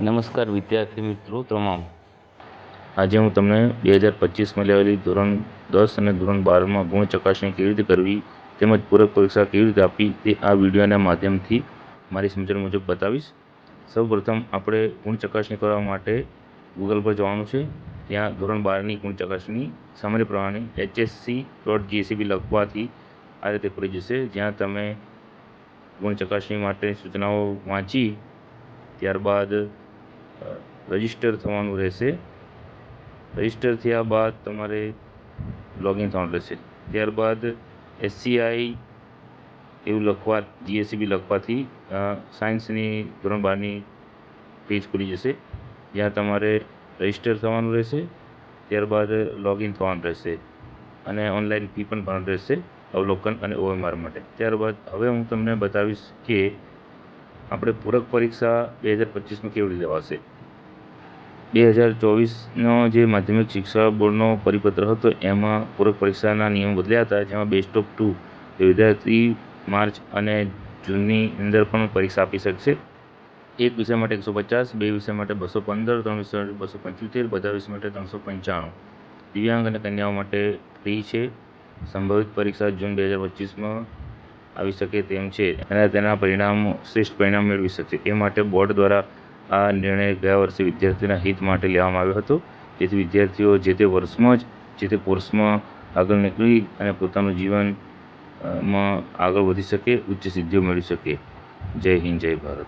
નમસ્કાર વિદ્યાર્થી મિત્રો તમામ. આજે હું તમને બે હજાર પચીસમાં લેવાયેલી ધોરણ દસ અને ધોરણ બારમાં ગુણ ચકાસણી કેવી રીતે કરવી તેમજ પૂરક પરીક્ષા કેવી રીતે આપવી તે આ વિડીયોના માધ્યમથી મારી સમજણ મુજબ બતાવીશ. સૌપ્રથમ આપણે ગુણ ચકાસણી કરવા માટે ગૂગલ પર જવાનું છે. ત્યાં ધોરણ બારની ગુણ ચકાસણી સામાન્ય પ્રમાણે એચએસસી ડોટ જીએસીબી લખવાથી આ રીતે પડી જશે. જ્યાં તમે ગુણ ચકાસણી માટે સૂચનાઓ વાંચી ત્યારબાદ રજિસ્ટર થવાનું રહેશે. રજિસ્ટર થયા બાદ તમારે લોગિન થવાનું રહેશે. ત્યારબાદ એસસીઆઈ એવું લખવા જીએસસીબી લખવાથી સાયન્સની ધોરણ બારની પેજ ખુલી જશે. જ્યાં તમારે રજિસ્ટર થવાનું રહેશે. ત્યારબાદ લોગિન થવાનું રહેશે. અને ઓનલાઈન ફી પણ ભરવાનું રહેશે અવલોકન અને ઓએમઆર માટે. ત્યારબાદ હવે હું તમને બતાવીશ કે આપણે પૂરક પરીક્ષા બે હજાર પચીસમાં કેવી રીતે લેવાશે? બે હજાર ચોવીસનો જે માધ્યમિક શિક્ષા બોર્ડનો પરિપત્ર હતો, એમાં પૂરક પરીક્ષાના નિયમો બદલ્યા હતા, જેમાં બેસ્ટ ઓફ ટુ વિદ્યાર્થી માર્ચ અને જૂનની અંદર પણ પરીક્ષા આપી શકશે. એક વિષય માટે એકસો પચાસ, બે વિષય માટે બસો પંદર, ત્રણ વિષય માટે બસો પંચોતેર, બધા વિષય માટે ત્રણસો પંચાણું. દિવ્યાંગ અને કન્યાઓ માટે ફ્રી છે. સંભવિત પરીક્ષા જૂન બે હજાર પચીસમાં આવી શકે તેમ છે અને તેના પરિણામો શ્રેષ્ઠ પરિણામ મેળવી શકે. એ માટે બોર્ડ દ્વારા આ નિર્ણય ગયા વર્ષે વિદ્યાર્થીના હિત માટે લેવામાં આવ્યો હતો. જેથી વિદ્યાર્થીઓ જે તે વર્ષમાં જ, જે તે કોર્સમાં આગળ નીકળી અને પોતાનું જીવનમાં આગળ વધી શકે, ઉચ્ચ સિદ્ધિઓ મેળવી શકે. જય હિન્દ, જય ભારત.